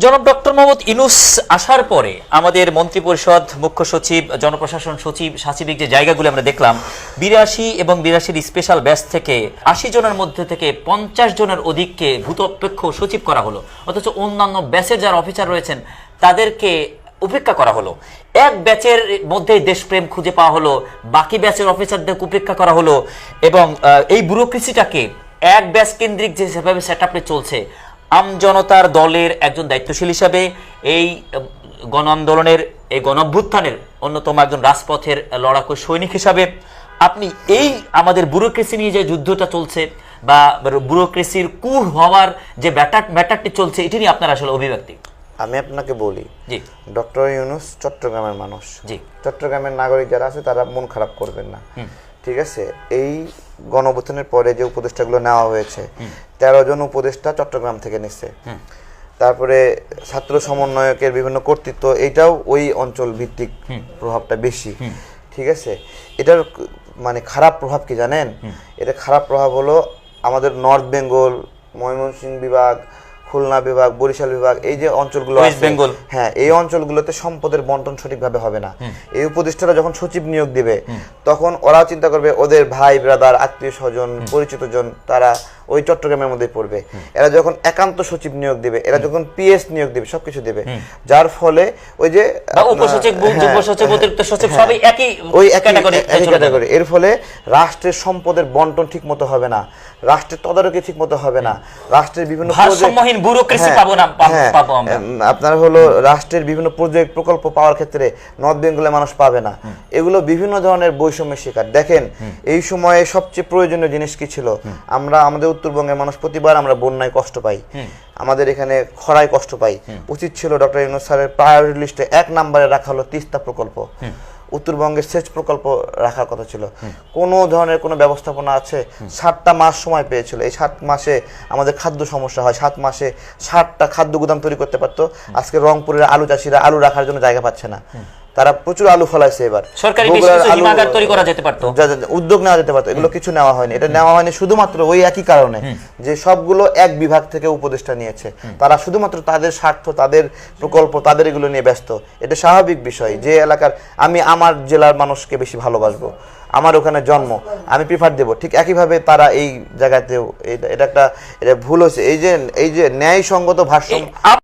জনাব ডক্টর মোহাম্মদ ইনুস আসার পরে আমাদের মন্ত্রিপরিষদ মুখ্য সচিব, জনপ্রশাসন সচিব, সাচিবিক যে জায়গাগুলো আমরা দেখলাম, বিরাশি এবং বিরাশির স্পেশাল ব্যাচ থেকে আশি জনের মধ্যে থেকে পঞ্চাশ জনের অধিককে ভূতপেক্ষ সচিব করা হলো। অথচ অন্যান্য ব্যাচের যারা অফিসার রয়েছেন, তাদেরকে উপেক্ষা করা হলো। এক ব্যাচের মধ্যে দেশপ্রেম খুঁজে পাওয়া হলো, বাকি ব্যাচের অফিসারদের উপেক্ষা করা হলো এবং এই ব্যুরোক্রেসিটাকে এক ব্যাচ কেন্দ্রিক যেভাবে সেট চলছে আমজনতার দলের একজন দায়িত্বশীল হিসাবে এই গণ আন্দোলনের, এই গণঅভ্যুত্থানের অন্যতম একজন রাজপথের লড়াকু সৈনিক হিসাবে আপনি এই আমাদের ব্যুরোক্রেসি নিয়ে যে যুদ্ধটা চলছে বা ব্যুরোক্রেসির কুর হওয়ার যে ব্যাটার, ব্যাটারটি চলছে, এটি নিয়ে আপনার আসলে অভিব্যক্তি? আমি আপনাকে বলি জি। ডক্টর ইউনুস চট্টগ্রামের মানুষ। জি। চট্টগ্রামের নাগরিক যারা আছে তারা মন খারাপ করবেন না। ঠিক আছে? এই গণঅভ্যুত্থানের পরে যে উপদেষ্টাগুলো নেওয়া হয়েছে তেরো জন উপদেষ্টা চট্টগ্রাম থেকে নিচ্ছে তারপরে ছাত্র সমন্বয়কের বিভিন্ন কর্তৃত্ব এটাও ওই অঞ্চল ভিত্তিক প্রভাবটা বেশি। ঠিক আছে? এটার মানে খারাপ প্রভাব কি জানেন? এটা খারাপ প্রভাব হলো আমাদের নর্থ বেঙ্গল ময়মনসিংহ বিভাগ খুলনা বিভাগ বরিশাল বিভাগ এই যে অঞ্চলগুলো বেঙ্গল। হ্যাঁ এই অঞ্চলগুলোতে সম্পদের বন্টন সঠিকভাবে হবে না। এই উপদেষ্টারা যখন সচিব নিয়োগ দিবে তখন ওরা চিন্তা করবে ওদের ভাই ব্রাদার আত্মীয় স্বজন পরিচিত জন তারা ওই চট্টগ্রামের মধ্যে পড়বে। এরা যখন একান্ত সচিব নিয়োগ দিবে এরা যখন পিএস নিয়োগ দিবে সবকিছু দিবে। যার ফলে ওই যে উপসচিব হ্যাঁ, অতিরিক্ত সচিব হ্যাঁ, সবই একই ওই একই ক্যাটাগরি এর ফলে রাষ্ট্রের সম্পদের বন্টন ঠিক মতো হবে না। রাষ্ট্রের তদারকি ঠিক মতো হবে না। রাষ্ট্রের বিভিন্ন ভারসাম্যহীন bureaucracy হ্যাঁ, পাবো না, হ্যাঁ, পাবো আমরা। আপনার হলো রাষ্ট্রের বিভিন্ন প্রজেক্ট প্রকল্প পাওয়ার ক্ষেত্রে নর্থ বেঙ্গলের মানুষ পাবে না। এগুলো বিভিন্ন ধরনের বৈষম্যের শিকার। দেখেন এই সময়ে সবচেয়ে প্রয়োজনীয় জিনিস কি ছিল? আমরা আমাদের উত্তরবঙ্গের মানুষ প্রতিবার আমরা বন্যায় কষ্ট পাই। আমাদের এখানে খরায় কষ্ট পাই। উচিত ছিল ডক্টর ইউনুস স্যারের প্রায়োরিটি লিস্টে এক নম্বরে রাখা হলো তিস্তা প্রকল্প। উত্তরবঙ্গের সেচ প্রকল্প রাখার কথা ছিল। কোনো ধরনের কোনো ব্যবস্থাপনা আছে? সাতটা মাস সময় পেয়েছিল। এই সাত মাসে আমাদের খাদ্য সমস্যা হয়। সাত মাসে ষাটটা খাদ্য গুদাম তৈরি করতে পারতো। আজকে রংপুরের আলু চাষিরা আলু রাখার জন্য জায়গা পাচ্ছে না। তারা প্রচুর আলু ফলাইছে এবার। সরকারি হিমাগার তৈরি করা যেতে পারতো। উদ্যোগ নেওয়া যেতে পারতো। এগুলো কিছু নেওয়া হয়নি। এটা নেওয়া হয়নি শুধুমাত্র ওই একই কারণে যে সবগুলো এক বিভাগ থেকে উপদেষ্টা নিয়েছে। তারা শুধুমাত্র তাদের স্বার্থ তাদের প্রকল্প তাদের এগুলো নিয়ে ব্যস্ত। এটা স্বাভাবিক বিষয় যে এলাকার আমি আমার জেলার মানুষকে বেশি ভালোবাসবো। আমার ওখানে জন্ম আমি প্রিফার দেবো। ঠিক একইভাবে তারা এই জায়গাতেও এটা একটা এটা ভুল হয়েছে। এই যে এই যে ন্যায়সঙ্গত আপ-